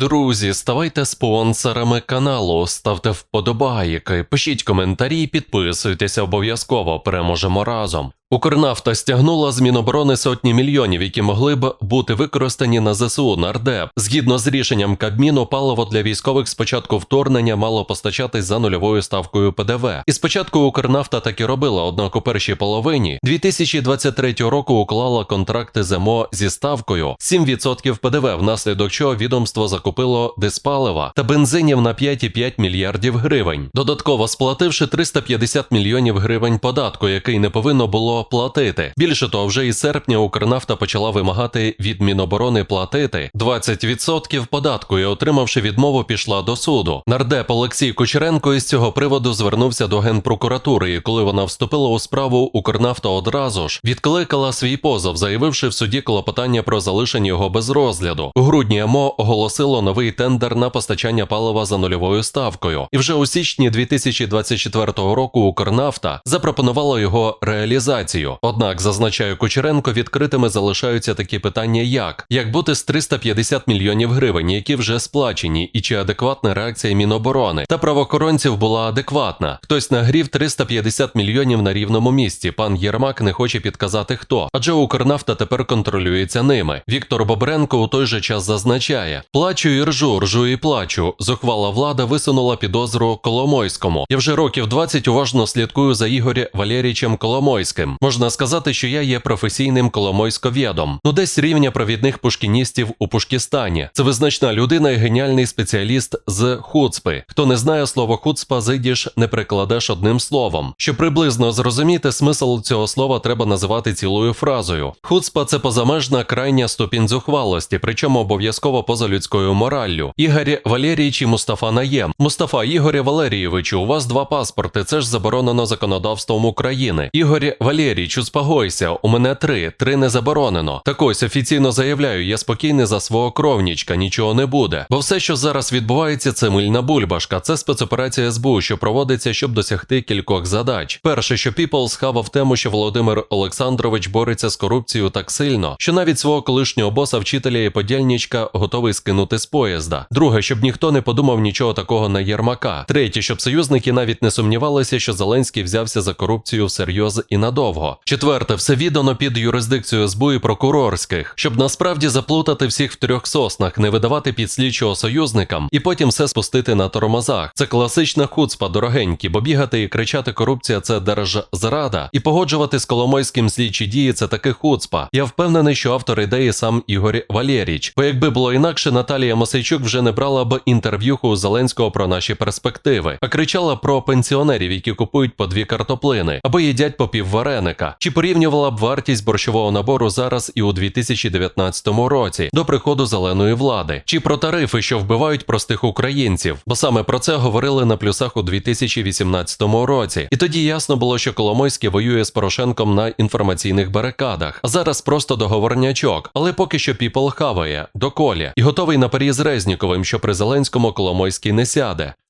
Друзі, ставайте спонсорами каналу, ставте вподобайки, пишіть коментарі, підписуйтеся обов'язково. Переможемо разом. Укрнафта стягнула з Міноборони сотні мільйонів, які могли б бути використані на ЗСУ нардеп. Згідно з рішенням Кабміну, паливо для військових спочатку вторгнення мало постачатись за нульовою ставкою ПДВ. І спочатку Укрнафта так і робила, однак у першій половині 2023 року уклала контракти з МО зі ставкою 7% ПДВ, внаслідок чого відомство закупило диспалива та бензинів на 5,5 мільярдів гривень, додатково сплативши 350 мільйонів гривень податку, який не повинно було платити. Більше того, вже із серпня Укрнафта почала вимагати від Міноборони платити 20% податку і, отримавши відмову, пішла до суду. Нардеп Олексій Кучеренко із цього приводу звернувся до генпрокуратури, і коли вона вступила у справу, Укрнафта одразу ж відкликала свій позов, заявивши в суді клопотання про залишення його без розгляду. У грудні МО оголосило новий тендер на постачання палива за нульовою ставкою. І вже у січні 2024 року Укрнафта запропонувала його реалізацію. Однак, зазначає Кучеренко, відкритими залишаються такі питання, як як бути з 350 мільйонів гривень, які вже сплачені, і чи адекватна реакція Міноборони та правоохоронців була адекватна. Хтось нагрів 350 мільйонів на рівному місці. Пан Єрмак не хоче підказати хто, адже Укрнафта тепер контролюється ними. Віктор Бобренко у той же час зазначає: плачу і ржу, ржу і плачу. Зухвала влада висунула підозру Коломойському. Я вже років 20 уважно слідкую за Ігорем Валерійчем Коломойським. Можна сказати, що я є професійним коломойськовєдом. Ну десь рівня провідних пушкіністів у Пушкістані. Це визначна людина і геніальний спеціаліст з хуцпи. Хто не знає слово хуцпа, зайдіш не прикладеш одним словом. Щоб приблизно зрозуміти смисл цього слова, треба називати цілою фразою. Хуцпа це позамежна крайня ступінь зухвалості, причому обов'язково поза людською мораллю. Ігор Валерійович і Мустафа Наєм. Мустафа Ігоря Валерійовичу, у вас два паспорти. Це ж заборонено законодавством України. Ігор Валерійович, успокойся, у мене три, три не заборонено. Так ось офіційно заявляю, я спокійний за свого кровнічка, нічого не буде. Бо все, що зараз відбувається, це мильна бульбашка. Це спецоперація СБУ, що проводиться, щоб досягти кількох задач. Перше, що People схавав тему, що Володимир Олександрович бореться з корупцією так сильно, що навіть свого колишнього боса, вчителя і подільничка готовий скинути з поїзда. Друге, щоб ніхто не подумав нічого такого на Єрмака. Третє, щоб союзники навіть не сумнівалися, що Зеленський взявся за корупцію всерйоз і надовго. Четверте, все віддано під юрисдикцію СБУ і прокурорських, щоб насправді заплутати всіх в трьох соснах, не видавати підслідчого союзникам і потім все спустити на тормозах. Це класична хуцпа, дорогенькі, бо бігати і кричати корупція це держзрада, і погоджувати з Коломойським слідчі дії це таки хуцпа. Я впевнений, що автор ідеї сам Ігор Валєріч. Бо якби було інакше, Наталія Мосейчук вже не брала б інтерв'юху у Зеленського про наші перспективи, а кричала про пенсіонерів, які купують по дві картоплини або їдять по пів вареника, чи порівнювала б вартість борщового набору зараз і у 2019 році до приходу зеленої влади, чи про тарифи, що вбивають простих українців, бо саме про це говорили на плюсах у 2018 році. І тоді ясно було, що Коломойський воює з Порошенком на інформаційних барикадах, а зараз просто договорнячок. Але поки що Піпл хаває до колі і готовий на парі з Резніковим, що при Зеленському Коломойський не сяде.